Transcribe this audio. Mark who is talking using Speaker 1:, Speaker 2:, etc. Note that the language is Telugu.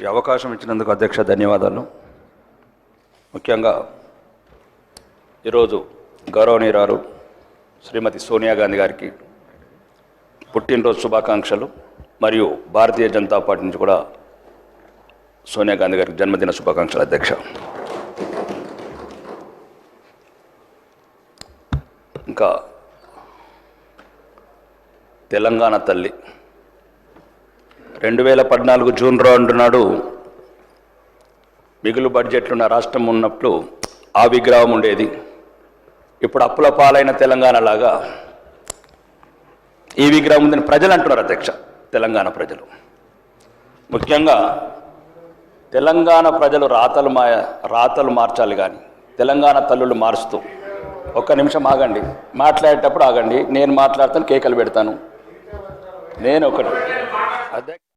Speaker 1: ఈ అవకాశం ఇచ్చినందుకు అధ్యక్ష ధన్యవాదాలు. ముఖ్యంగా ఈరోజు గౌరవనీయురారు శ్రీమతి సోనియా గాంధీ గారికి పుట్టినరోజు శుభాకాంక్షలు. మరియు భారతీయ జనతా పార్టీ నుంచి కూడా సోనియా గాంధీ గారికి జన్మదిన శుభాకాంక్షలు అధ్యక్ష. ఇంకా తెలంగాణ తల్లి. రెండు వేల పద్నాలుగు జూన్ రెండు నాడు మిగులు బడ్జెట్లున్న రాష్ట్రం ఉన్నప్పుడు ఆ విగ్రహం ఉండేది. ఇప్పుడు అప్పుల పాలైన తెలంగాణలాగా ఈ విగ్రహం ఉందని ప్రజలు అంటున్నారు అధ్యక్ష తెలంగాణ ప్రజలు. ముఖ్యంగా తెలంగాణ ప్రజలు రాతలు మా రాతలు మార్చాలి కానీ తెలంగాణ తల్లులు మారుస్తూ. ఒక్క నిమిషం ఆగండి. మాట్లాడేటప్పుడు ఆగండి. నేను మాట్లాడతాను కేకలు పెడతాను. నేను ఒకటి అధ్యక్ష